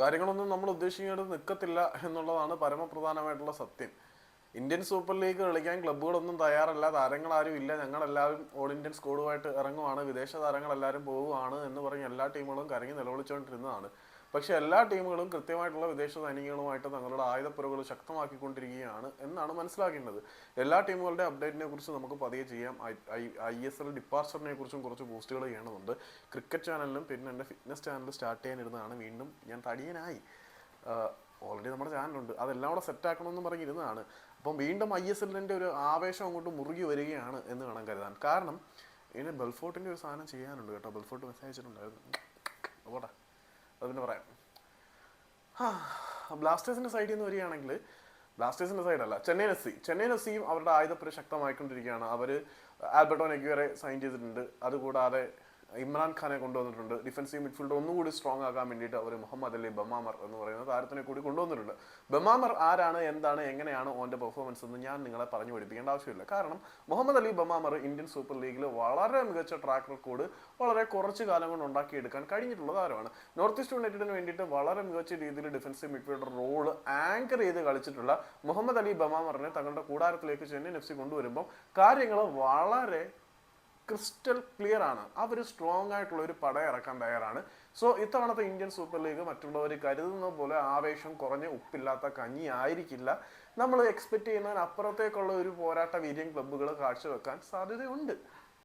കാര്യങ്ങളൊന്നും നമ്മൾ ഉദ്ദേശിക്കുന്നത് നിൽക്കത്തില്ല എന്നുള്ളതാണ് പരമപ്രധാനമായിട്ടുള്ള സത്യം. ഇന്ത്യൻ സൂപ്പർ ലീഗ് കളിക്കാൻ ക്ലബ്ബുകളൊന്നും തയ്യാറല്ല താരങ്ങളാരും ഇല്ല ഞങ്ങളെല്ലാവരും ഓൾ ഇന്ത്യൻ സ്കോഡുമായിട്ട് ഇറങ്ങുവാണ് വിദേശ താരങ്ങളെല്ലാവരും പോവുകയാണ് എന്ന് പറഞ്ഞ് എല്ലാ ടീമുകളും കരങ്ങി നിലവിളിച്ചുകൊണ്ടിരുന്നതാണ്. പക്ഷെ എല്ലാ ടീമുകളും കൃത്യമായിട്ടുള്ള വിദേശ സൈനികങ്ങളുമായിട്ട് തങ്ങളുടെ ആയുധപ്പുറകൾ ശക്തമാക്കിക്കൊണ്ടിരിക്കുകയാണ് എന്നാണ് മനസ്സിലാക്കേണ്ടത്. എല്ലാ ടീമുകളുടെ അപ്ഡേറ്റിനെ കുറിച്ച് നമുക്ക് പതിയെ ചെയ്യാം. ഐ എസ് എൽ ഡിപ്പാർച്ചറിനെ കുറിച്ചും കുറച്ച് പോസ്റ്റുകൾ ചെയ്യണമെന്നുണ്ട്. ക്രിക്കറ്റ് ചാനലിലും പിന്നെ എന്റെ ഫിറ്റ്നസ് ചാനൽ സ്റ്റാർട്ട് ചെയ്യാനിരുന്നതാണ്. വീണ്ടും ഞാൻ തടിയനായി. ഓൾറെഡി നമ്മുടെ ചാനലുണ്ട് അതെല്ലാം കൂടെ സെറ്റ് ആക്കണമെന്ന് പറഞ്ഞിരുന്നതാണ്. അപ്പം വീണ്ടും ഐ എസ് എല്ലിന്റെ ഒരു ആവേശം അങ്ങോട്ട് മുറുകി വരികയാണ് എന്ന് വേണം കരുതാൻ. കാരണം ഇനി ബെൽഫോർട്ടിന്റെ ഒരു സാധനം ചെയ്യാനുണ്ട് കേട്ടോ. ബെൽഫോർട്ട് മെസ്സേജ് അയച്ചിട്ടുണ്ടായിരുന്നു. പോട്ടെ. അത് പിന്നെ പറയാം ബ്ലാസ്റ്റേഴ്സിന്റെ സൈഡിൽ നിന്ന് വരികയാണെങ്കിൽ ബ്ലാസ്റ്റേഴ്സിന്റെ സൈഡല്ല Chennaiyin S C Chennaiyin S സിയും അവരുടെ ആയുധപ്പുര ശക്തമായിക്കൊണ്ടിരിക്കുകയാണ്. അവർ ആൽബർട്ടോ നെഗ്വേറെ സൈൻ ചെയ്തിട്ടുണ്ട്. അതുകൂടാതെ ഇമ്രാൻ ഖാനെ കൊണ്ടുവന്നിട്ടുണ്ട്. ഡിഫൻസീവ് മിഡ്ഫീൽഡ് ഒന്നുകൂടി സ്ട്രോങ് ആകാൻ വേണ്ടിയിട്ട് അവർ മുഹമ്മദ് അലി ബമാമർ എന്ന് പറയുന്ന താരത്തിനെ കൂടി കൊണ്ടുവന്നിട്ടുണ്ട്. ബമാമർ ആരാണ് എന്താണ് എങ്ങനെയാണ് ഓന്റെ പെർഫോമൻസ് എന്ന് ഞാൻ നിങ്ങളെ പറഞ്ഞു പഠിപ്പിക്കേണ്ട ആവശ്യമില്ല. കാരണം മുഹമ്മദ് അലി ബമാമർ ഇന്ത്യൻ സൂപ്പർ ലീഗിൽ വളരെ മികച്ച ട്രാക്ക് റെക്കോർഡ് വളരെ കുറച്ച് കാലം കൊണ്ട് ഉണ്ടാക്കിയെടുക്കാൻ കഴിഞ്ഞിട്ടുള്ള താരമാണ്. നോർത്ത് ഈസ്റ്റ് യുണൈറ്റഡിന് വേണ്ടിയിട്ട് വളരെ മികച്ച രീതിയിൽ ഡിഫൻസീവ് മിഡ്ഫീൽഡർ റോൾ ആങ്കർ ചെയ്ത് കളിച്ചിട്ടുള്ള മുഹമ്മദ് അലി ബമാമറിനെ തങ്ങളുടെ കൂടാരത്തിലേക്ക് ചെന്നൈ എഫ് സി കൊണ്ടുവരുമ്പോൾ കാര്യങ്ങൾ വളരെ ക്രിസ്റ്റൽ ക്ലിയർ ആണ്. അവർ സ്ട്രോങ് ആയിട്ടുള്ള ഒരു പട ഇറക്കാൻ തയ്യാറാണ്. സോ ഇത്തവണത്തെ ഇന്ത്യൻ സൂപ്പർ ലീഗ് മറ്റുള്ളവർ കരുതുന്ന പോലെ ആവേശം കുറഞ്ഞ ഉപ്പില്ലാത്ത കഞ്ഞി ആയിരിക്കില്ല. നമ്മൾ എക്സ്പെക്ട് ചെയ്യുന്നതിന് അപ്പുറത്തേക്കുള്ള ഒരു പോരാട്ട വീര്യം ക്ലബ്ബുകൾ കാഴ്ചവെക്കാൻ സാധ്യതയുണ്ട്.